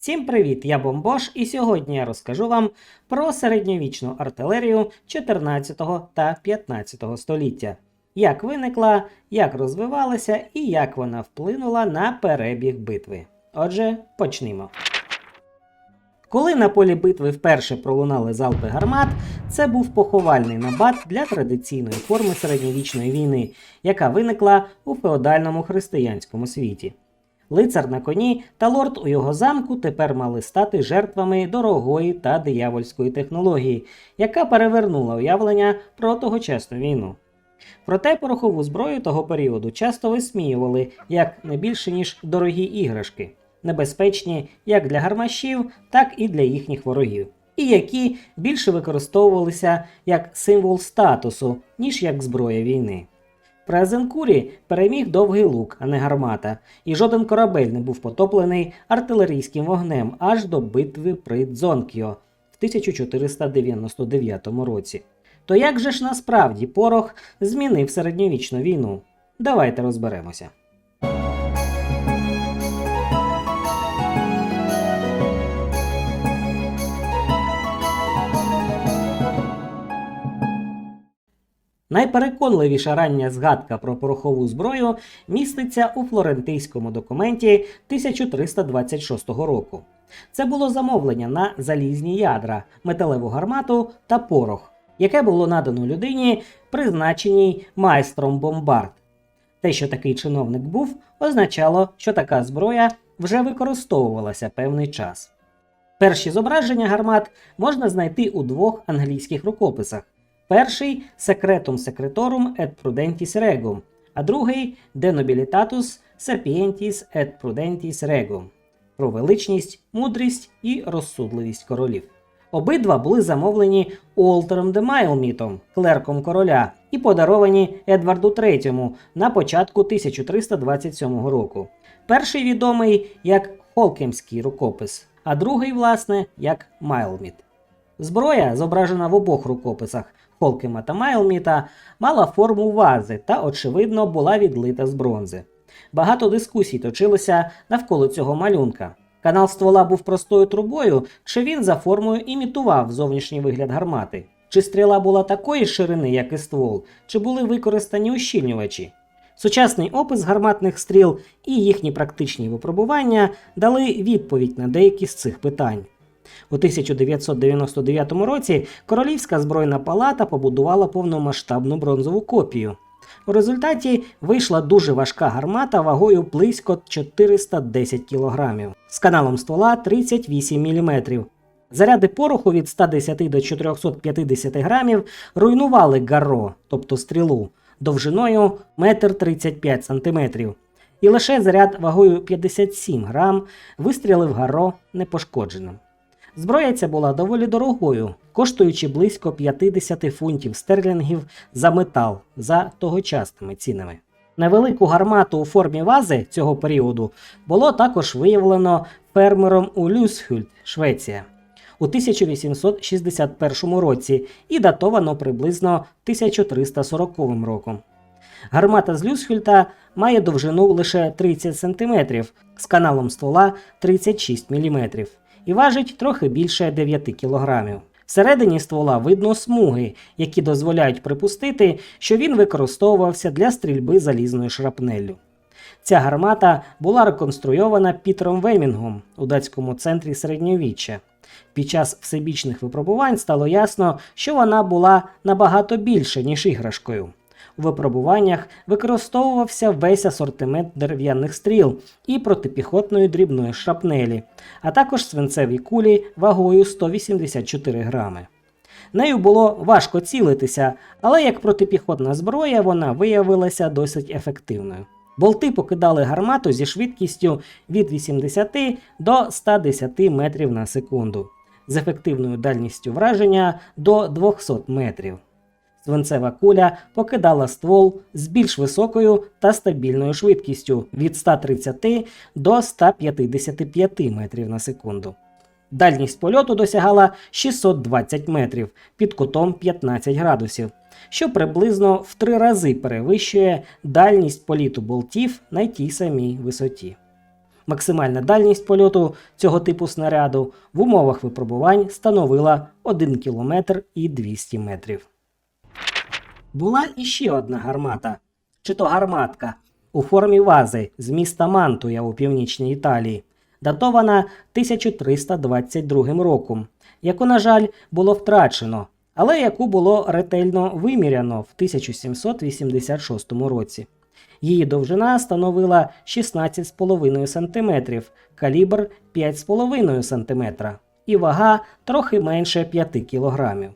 Всім привіт! Я Бомбош, і сьогодні я розкажу вам про середньовічну артилерію 14 та 15 століття, як виникла, як розвивалася і як вона вплинула на перебіг битви. Отже, почнімо. Коли на полі битви вперше пролунали залпи гармат, це був поховальний набат для традиційної форми середньовічної війни, яка виникла у феодальному християнському світі. Лицар на коні та лорд у його замку тепер мали стати жертвами дорогої та диявольської технології, яка перевернула уявлення про тогочасну війну. Проте порохову зброю того періоду часто висміювали як не більше ніж дорогі іграшки, небезпечні як для гармашів, так і для їхніх ворогів, і які більше використовувалися як символ статусу, ніж як зброя війни. При Азенкурі переміг довгий лук, а не гармата, і жоден корабель не був потоплений артилерійським вогнем аж до битви при Дзонкіо в 1499 році. То як же ж насправді порох змінив середньовічну війну? Давайте розберемося. Найпереконливіша рання згадка про порохову зброю міститься у флорентийському документі 1326 року. Це було замовлення на залізні ядра, металеву гармату та порох, яке було надано людині, призначеній майстром бомбард. Те, що такий чиновник був, означало, що така зброя вже використовувалася певний час. Перші зображення гармат можна знайти у двох англійських рукописах. Перший Secretum Secretorum et Prudentis Regum, а другий De Nobilitatus Sapientis et Prudentis Regum про величність, мудрість і розсудливість королів. Обидва були замовлені Уолтером де Майлмітом, клерком короля, і подаровані Едварду III на початку 1327 року. Перший відомий як Холкемський рукопис, а другий, власне, як Майлміт. Зброя, зображена в обох рукописах Холкема та Майлміта, мала форму вази та, очевидно, була відлита з бронзи. Багато дискусій точилося навколо цього малюнка. Канал ствола був простою трубою, чи він за формою імітував зовнішній вигляд гармати, чи стріла була такої ширини, як і ствол, чи були використані ущільнювачі. Сучасний опис гарматних стріл і їхні практичні випробування дали відповідь на деякі з цих питань. У 1999 році Королівська збройна палата побудувала повномасштабну бронзову копію. У результаті вийшла дуже важка гармата вагою близько 410 кг з каналом ствола 38 мм. Заряди пороху від 110 до 450 грамів руйнували гарро, тобто стрілу, довжиною 1,35 см. І лише заряд вагою 57 грам вистрілив гарро непошкодженим. Зброя ця була доволі дорогою, коштуючи близько 50 фунтів стерлінгів за метал за тогочасними цінами. Невелику гармату у формі вази цього періоду було також виявлено фермером у Люсхюльт, Швеція, у 1861 році і датовано приблизно 1340 роком. Гармата з Люсхюльта має довжину лише 30 см з каналом ствола 36 мм і важить трохи більше 9 кг. Всередині ствола видно смуги, які дозволяють припустити, що він використовувався для стрільби залізною шрапнеллю. Ця гармата була реконструйована Пітером Вемінгом у датському центрі середньовіччя. Під час всебічних випробувань стало ясно, що вона була набагато більше, ніж іграшкою. Випробуваннях використовувався весь асортимент дерев'яних стріл і протипіхотної дрібної шрапнелі, а також свинцеві кулі вагою 184 грами. Нею було важко цілитися, але як протипіхотна зброя вона виявилася досить ефективною. Болти покидали гармату зі швидкістю від 80 до 110 метрів на секунду, з ефективною дальністю враження до 200 метрів. Свинцева куля покидала ствол з більш високою та стабільною швидкістю від 130 до 155 метрів на секунду. Дальність польоту досягала 620 метрів під кутом 15 градусів, що приблизно в три рази перевищує дальність політу болтів на тій самій висоті. Максимальна дальність польоту цього типу снаряду в умовах випробувань становила 1 км і 200 метрів. Була іще одна гармата, чи то гарматка, у формі вази з міста Мантуя у північній Італії, датована 1322 роком, яку, на жаль, було втрачено, але яку було ретельно виміряно в 1786 році. Її довжина становила 16,5 см, калібр 5,5 см і вага трохи менше 5 кг.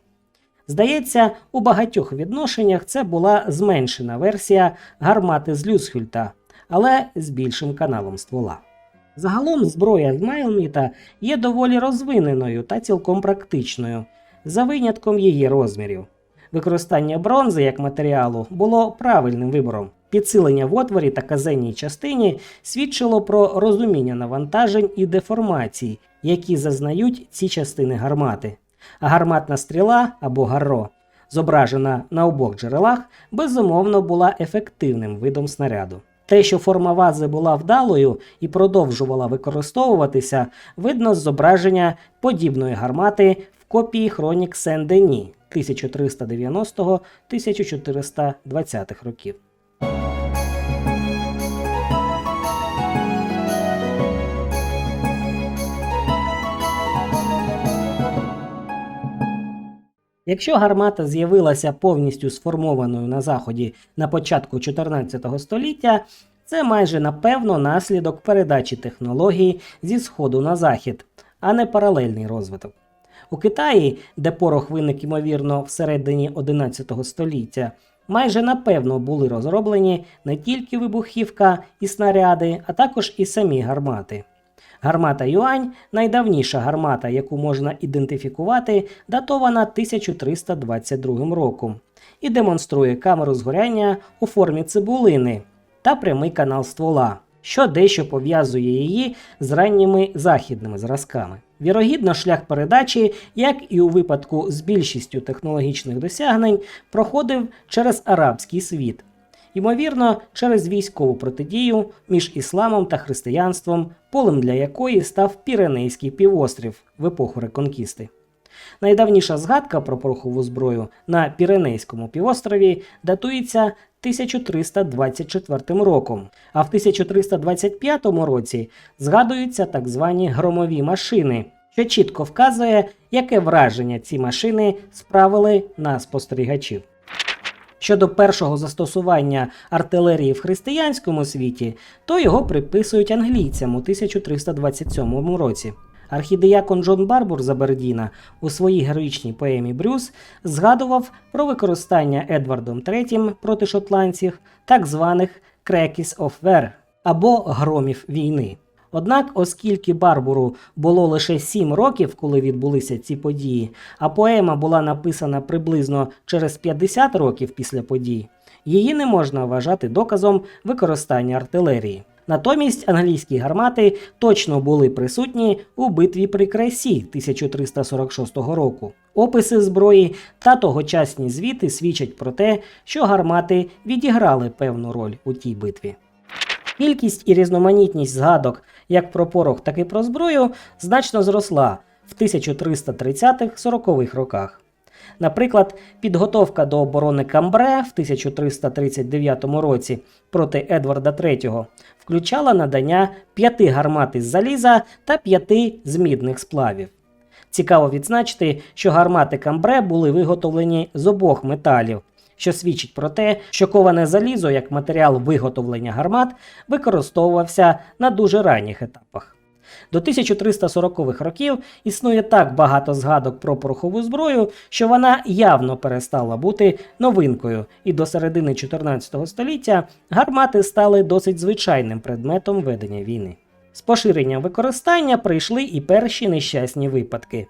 Здається, у багатьох відношеннях це була зменшена версія гармати з Люсхюльта, але з більшим каналом ствола. Загалом зброя з Майлміта є доволі розвиненою та цілком практичною, за винятком її розмірів. Використання бронзи як матеріалу було правильним вибором. Підсилення в отворі та казенній частині свідчило про розуміння навантажень і деформацій, які зазнають ці частини гармати. Гарматна стріла або гарро, зображена на обох джерелах, безумовно була ефективним видом снаряду. Те, що форма вази була вдалою і продовжувала використовуватися, видно з зображення подібної гармати в копії хронік Сен-Дені 1390-1420 років. Якщо гармата з'явилася повністю сформованою на заході на початку 14 століття, це майже напевно наслідок передачі технологій зі сходу на захід, а не паралельний розвиток. У Китаї, де порох виник ймовірно всередині 11 століття, майже напевно були розроблені не тільки вибухівка і снаряди, а також і самі гармати. Гармата Юань, найдавніша гармата, яку можна ідентифікувати, датована 1322 роком і демонструє камеру згоряння у формі цибулини та прямий канал ствола, що дещо пов'язує її з ранніми західними зразками. Вірогідно, шлях передачі, як і у випадку з більшістю технологічних досягнень, проходив через арабський світ. Ймовірно, через військову протидію між ісламом та християнством, полем для якої став Піренейський півострів в епоху Реконкісти. Найдавніша згадка про порохову зброю на Піренейському півострові датується 1324 роком, а в 1325 році згадуються так звані громові машини, що чітко вказує, яке враження ці машини справили на спостерігачів. Щодо першого застосування артилерії в християнському світі, то його приписують англійцям у 1327 році. Архідеякон Джон Барбур Забердіна у своїй героїчній поемі Брюс згадував про використання Едвардом III проти шотландців так званих Crackies of War або громів війни. Однак, оскільки Барбуру було лише 7 років, коли відбулися ці події, а поема була написана приблизно через 50 років після подій, її не можна вважати доказом використання артилерії. Натомість англійські гармати точно були присутні у битві при Кресі 1346 року. Описи зброї та тогочасні звіти свідчать про те, що гармати відіграли певну роль у тій битві. Кількість і різноманітність згадок як про порох, так і про зброю значно зросла в 1330-40-х роках. Наприклад, підготовка до оборони Камбре в 1339 році проти Едварда III включала надання п'яти гармат із заліза та п'яти з мідних сплавів. Цікаво відзначити, що гармати Камбре були виготовлені з обох металів, що свідчить про те, що коване залізо як матеріал виготовлення гармат використовувався на дуже ранніх етапах. До 1340-х років існує так багато згадок про порохову зброю, що вона явно перестала бути новинкою, і до середини 14 століття гармати стали досить звичайним предметом ведення війни. З поширенням використання прийшли і перші нещасні випадки.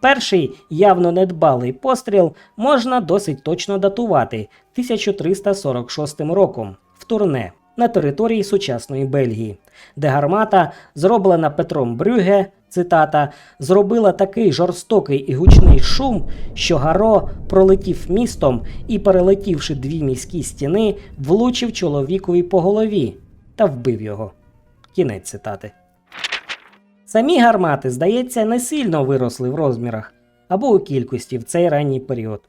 Перший явно недбалий постріл можна досить точно датувати 1346 роком в турне на території сучасної Бельгії, де гармата, зроблена Петром Брюге, цитата, зробила такий жорстокий і гучний шум, що Гаро пролетів містом і, перелетівши дві міські стіни, влучив чоловікові по голові та вбив його. Кінець цитати. Самі гармати, здається, не сильно виросли в розмірах або у кількості в цей ранній період.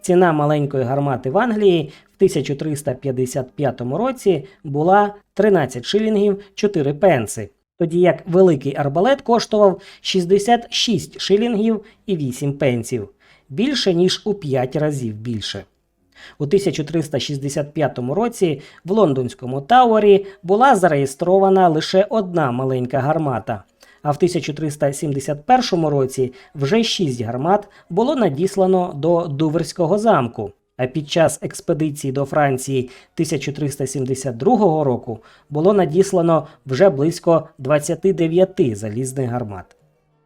Ціна маленької гармати в Англії в 1355 році була 13 шилінгів 4 пенси, тоді як великий арбалет коштував 66 шилінгів і 8 пенсів, більше ніж у 5 разів більше. У 1365 році в лондонському Тауері була зареєстрована лише одна маленька гармата, а в 1371 році вже шість гармат було надіслано до Дуверського замку. А під час експедиції до Франції 1372 року було надіслано вже близько 29 залізних гармат.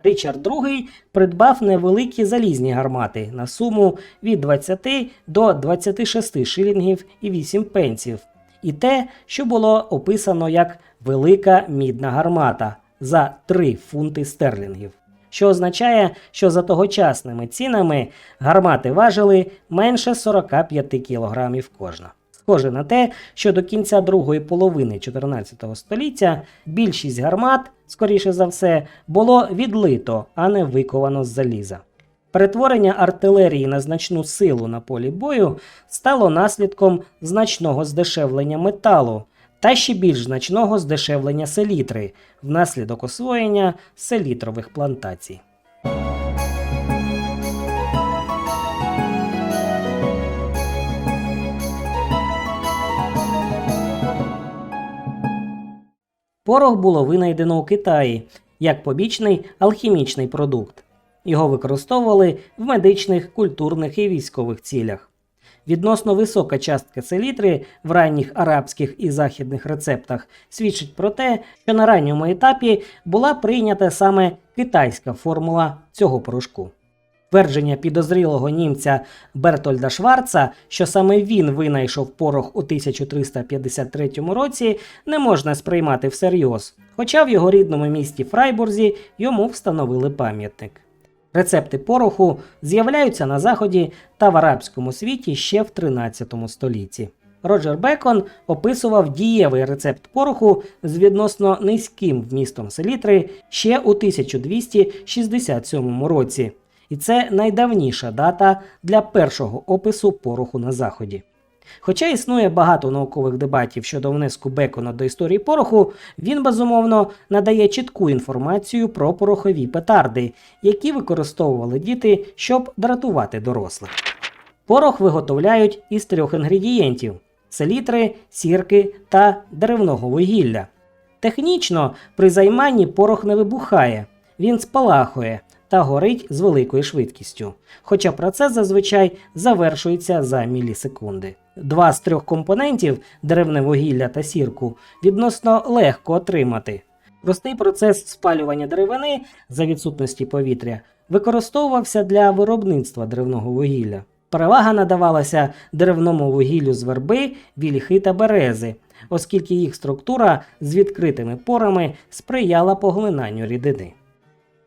Річард II придбав невеликі залізні гармати на суму від 20 до 26 шилінгів і 8 пенсів, і те, що було описано як велика мідна гармата за 3 фунти стерлінгів. Що означає, що за тогочасними цінами гармати важили менше 45 кілограмів кожна. Схоже на те, що до кінця другої половини 14 століття більшість гармат, скоріше за все, було відлито, а не виковано з заліза. Перетворення артилерії на значну силу на полі бою стало наслідком значного здешевлення металу та ще більш значного здешевлення селітри внаслідок освоєння селітрових плантацій. Порох було винайдено у Китаї як побічний алхімічний продукт. Його використовували в медичних, культурних і військових цілях. Відносно висока частка селітри в ранніх арабських і західних рецептах свідчить про те, що на ранньому етапі була прийнята саме китайська формула цього порошку. Твердження підозрілого німця Бертольда Шварца, що саме він винайшов порох у 1353 році, не можна сприймати всерйоз, хоча в його рідному місті Фрайбурзі йому встановили пам'ятник. Рецепти пороху з'являються на Заході та в арабському світі ще в 13 столітті. Роджер Бекон описував дієвий рецепт пороху з відносно низьким вмістом селітри ще у 1267 році, і це найдавніша дата для першого опису пороху на Заході. Хоча існує багато наукових дебатів щодо внеску Бекона до історії пороху, він безумовно надає чітку інформацію про порохові петарди, які використовували діти, щоб дратувати дорослих. Порох виготовляють із трьох інгредієнтів: селітри, сірки та деревного вугілля. Технічно при займанні порох не вибухає, він спалахує та горить з великою швидкістю, хоча процес зазвичай завершується за мілісекунди. Два з трьох компонентів деревне вугілля та сірку відносно легко отримати. Простий процес спалювання деревини за відсутності повітря використовувався для виробництва деревного вугілля. Перевага надавалася деревному вугіллю з верби, вільхи та берези, оскільки їх структура з відкритими порами сприяла поглинанню рідини.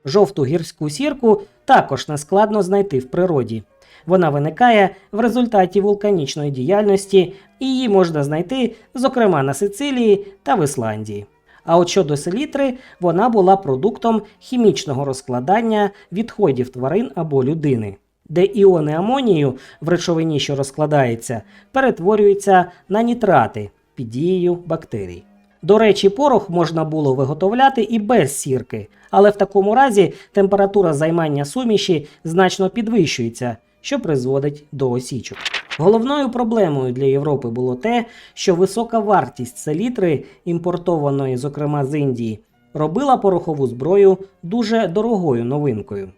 Жовту гірську сірку також нескладно знайти в природі. Вона виникає в результаті вулканічної діяльності, і її можна знайти, зокрема на Сицилії та в Ісландії. А от щодо селітри, вона була продуктом хімічного розкладання відходів тварин або людини, де іони амонію в речовині, що розкладається, перетворюються на нітрати під дією бактерій. До речі, порох можна було виготовляти і без сірки, але в такому разі температура займання суміші значно підвищується, що призводить до осічок. Головною проблемою для Європи було те, що висока вартість селітри, імпортованої, зокрема з Індії, робила порохову зброю дуже дорогою новинкою.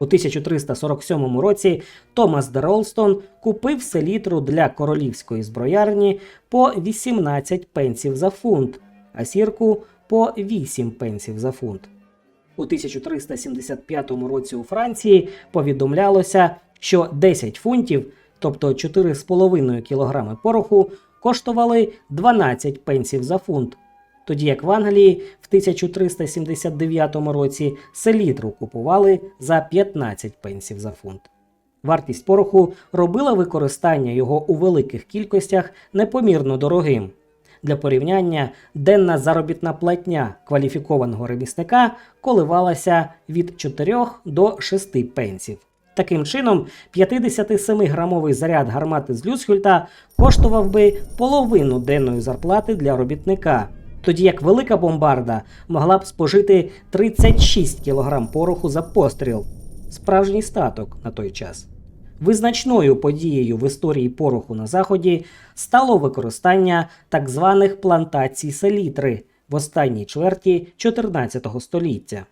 У 1347 році Томас де Ролстон купив селітру для королівської зброярні по 18 пенсів за фунт, а сірку по 8 пенсів за фунт. У 1375 році у Франції повідомлялося, що 10 фунтів, тобто 4,5 кг пороху, коштували 12 пенсів за фунт, тоді як в Англії в 1379 році селітру купували за 15 пенсів за фунт. Вартість пороху робила використання його у великих кількостях непомірно дорогим. Для порівняння денна заробітна платня кваліфікованого ремісника коливалася від 4 до 6 пенсів. Таким чином, 57-грамовий заряд гармати з Люсхюльта коштував би половину денної зарплати для робітника, тоді як велика бомбарда могла б спожити 36 кг пороху за постріл. Справжній статок на той час. Визначною подією в історії пороху на заході стало використання так званих плантацій селітри в останній чверті 14 століття.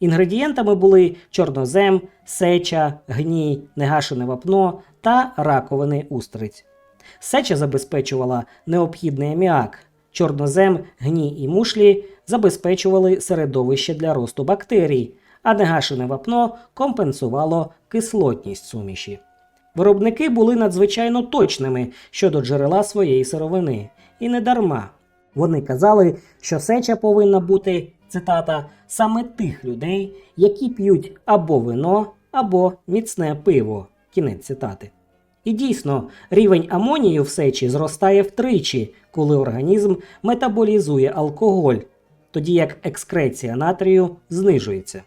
Інгредієнтами були чорнозем, сеча, гній, негашене вапно та раковини устриць. Сеча забезпечувала необхідний аміак, чорнозем, гній і мушлі забезпечували середовище для росту бактерій, а негашене вапно компенсувало кислотність суміші. Виробники були надзвичайно точними щодо джерела своєї сировини, і не дарма. Вони казали, що сеча повинна бути цитата саме тих людей, які п'ють або вино, або міцне пиво. Кінець цитати. І дійсно, рівень амонію в сечі зростає втричі, коли організм метаболізує алкоголь, тоді як екскреція натрію знижується.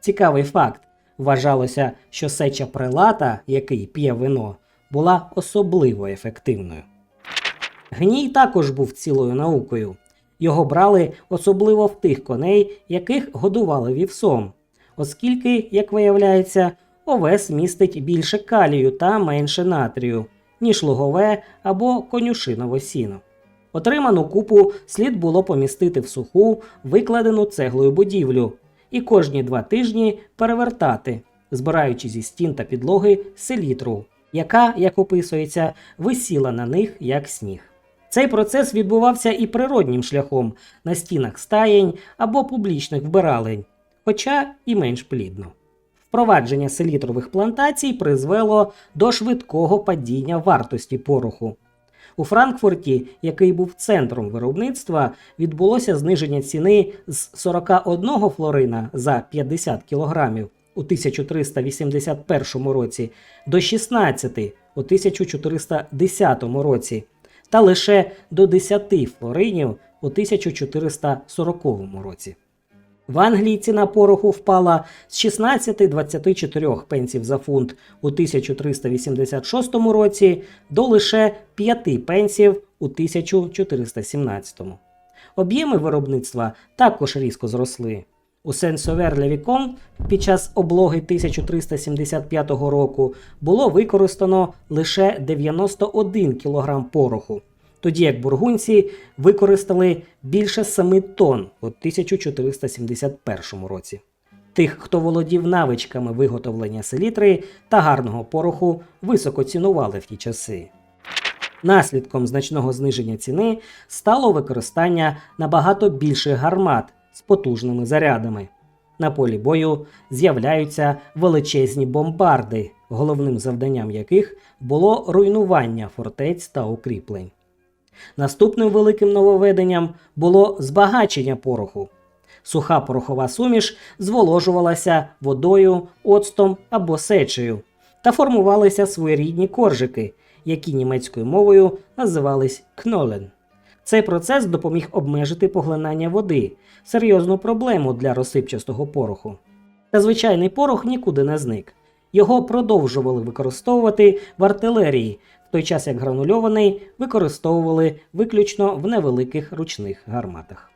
Цікавий факт. Вважалося, що сеча прилата, який п'є вино, була особливо ефективною. Гній також був цілою наукою. Його брали особливо в тих коней, яких годували вівсом, оскільки, як виявляється, овес містить більше калію та менше натрію, ніж лугове або конюшинове сіно. Отриману купу слід було помістити в суху, викладену цеглою будівлю, і кожні два тижні перевертати, збираючи зі стін та підлоги селітру, яка, як описується, висіла на них як сніг. Цей процес відбувався і природнім шляхом на стінах стаєнь або публічних вбиралень, хоча і менш плідно. Впровадження селітрових плантацій призвело до швидкого падіння вартості пороху. У Франкфурті, який був центром виробництва, відбулося зниження ціни з 41 флорина за 50 кілограмів у 1381 році до 16 у 1410 році та лише до 10 флоринів у 1440 році. В Англії ціна пороху впала з 16-24 пенсів за фунт у 1386 році до лише 5 пенсів у 1417. Об'єми виробництва також різко зросли. У Сен-Совер-Левікон під час облоги 1375 року було використано лише 91 кг пороху, тоді як бургунці використали більше 7 тонн у 1471 році. Тих, хто володів навичками виготовлення селітри та гарного пороху, високо цінували в ті часи. Наслідком значного зниження ціни стало використання набагато більших гармат з потужними зарядами. На полі бою з'являються величезні бомбарди, головним завданням яких було руйнування фортець та укріплень. Наступним великим нововведенням було збагачення пороху. Суха порохова суміш зволожувалася водою, оцтом або сечею та формувалися своєрідні коржики, які німецькою мовою називались кнолен. Цей процес допоміг обмежити поглинання води, серйозну проблему для розсипчастого пороху. Та звичайний порох нікуди не зник. Його продовжували використовувати в артилерії, в той час як гранульований використовували виключно в невеликих ручних гарматах.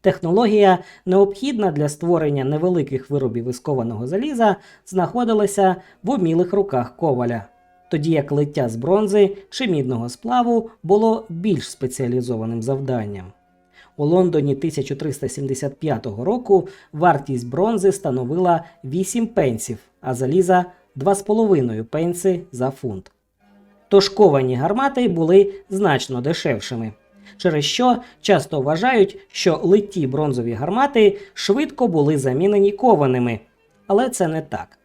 Технологія, необхідна для створення невеликих виробів із заліза, знаходилася в умілих руках коваля, тоді як лиття з бронзи чи мідного сплаву було більш спеціалізованим завданням. У Лондоні 1375 року вартість бронзи становила 8 пенсів, а заліза 2,5 пенси за фунт. Тож ковані гармати були значно дешевшими через що часто вважають, що литі бронзові гармати швидко були замінені кованими. Але це не так.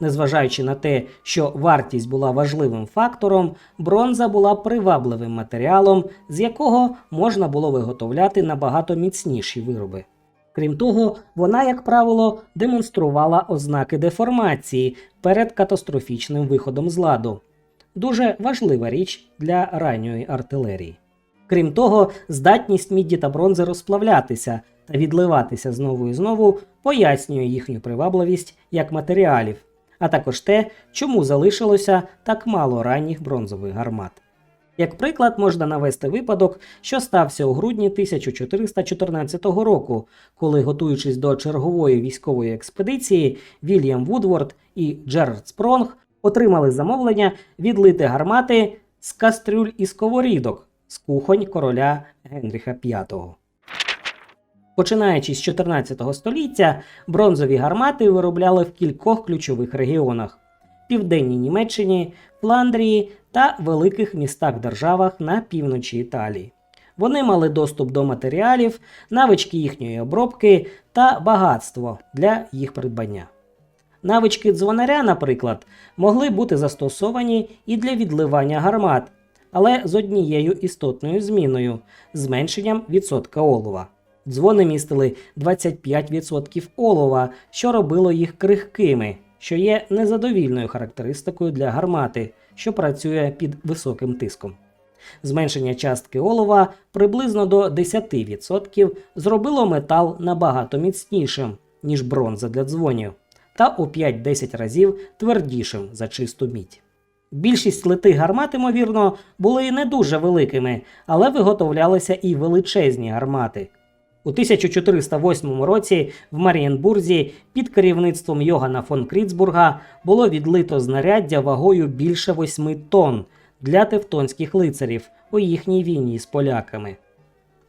Незважаючи на те, що вартість була важливим фактором, бронза була привабливим матеріалом, з якого можна було виготовляти набагато міцніші вироби. Крім того, вона, як правило, демонструвала ознаки деформації перед катастрофічним виходом з ладу. Дуже важлива річ для ранньої артилерії. Крім того, здатність міді та бронзи розплавлятися та відливатися знову і знову пояснює їхню привабливість як матеріалів, а також те, чому залишилося так мало ранніх бронзових гармат. Як приклад можна навести випадок, що стався у грудні 1414 року, коли, готуючись до чергової військової експедиції, Вільям Вудворд і Джерард Спронг отримали замовлення відлити гармати з кастрюль і сковорідок з кухонь короля Генріха V. Починаючи з 14 століття, бронзові гармати виробляли в кількох ключових регіонах: південній Німеччині, Фландрії та великих містах-державах на півночі Італії. Вони мали доступ до матеріалів, навички їхньої обробки та багатство для їх придбання. Навички дзвонаря, наприклад, могли бути застосовані і для відливання гармат, але з однією істотною зміною зменшенням відсотка олова. Дзвони містили 25% олова, що робило їх крихкими, що є незадовільною характеристикою для гармати, що працює під високим тиском. Зменшення частки олова приблизно до 10% зробило метал набагато міцнішим, ніж бронза для дзвонів, та у 5-10 разів твердішим за чисту мідь. Більшість литих гармат, ймовірно, були не дуже великими, але виготовлялися і величезні гармати. У 1408 році в Марієнбурзі під керівництвом Йогана фон Кріцбурга було відлито знаряддя вагою більше 8 тонн для тевтонських лицарів у їхній війні з поляками.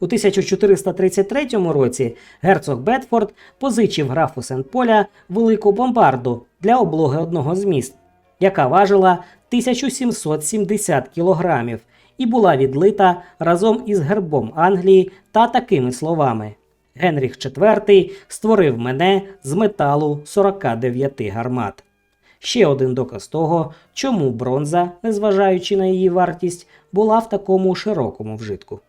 У 1433 році герцог Бетфорд позичив графу Сент-Поля велику бомбарду для облоги одного з міст, яка важила 1770 кілограмів і була відлита разом із гербом Англії та такими словами: Генріх IV створив мене з металу 49 гармат. Ще один доказ того, чому бронза, незважаючи на її вартість, була в такому широкому вжитку.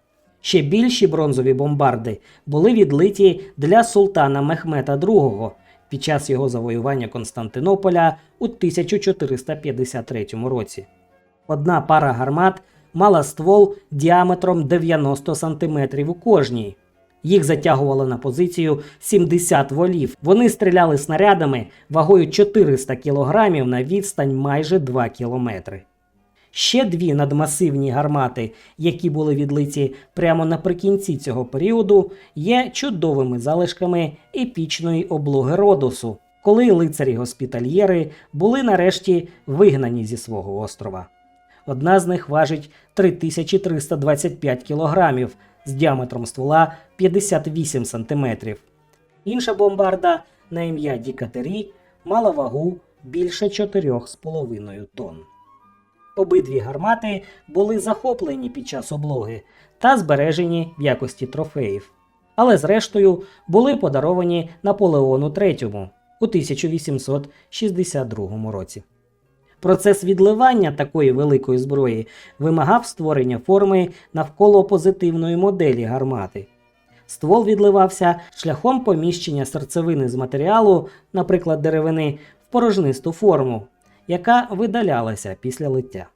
Ще більші бронзові бомбарди були відлиті для султана Мехмета II під час його завоювання Константинополя у 1453 році. Одна пара гармат мала ствол діаметром 90 см у кожній. Їх затягувало на позицію 70 волів. Вони стріляли снарядами вагою 400 кг на відстань майже 2 км. Ще дві надмасивні гармати, які були відлиті прямо наприкінці цього періоду, є чудовими залишками епічної облоги Родосу, коли лицарі-госпітальєри були нарешті вигнані зі свого острова. Одна з них важить 3325 кілограмів з діаметром ствола 58 см. Інша бомбарда на ім'я Дікатері мала вагу більше 4,5 тонн. Обидві гармати були захоплені під час облоги та збережені в якості трофеїв, але зрештою були подаровані Наполеону III у 1862 році. Процес відливання такої великої зброї вимагав створення форми навколо позитивної моделі гармати. Ствол відливався шляхом поміщення серцевини з матеріалу, наприклад, деревини, в порожнисту форму, яка видалялася після лиття.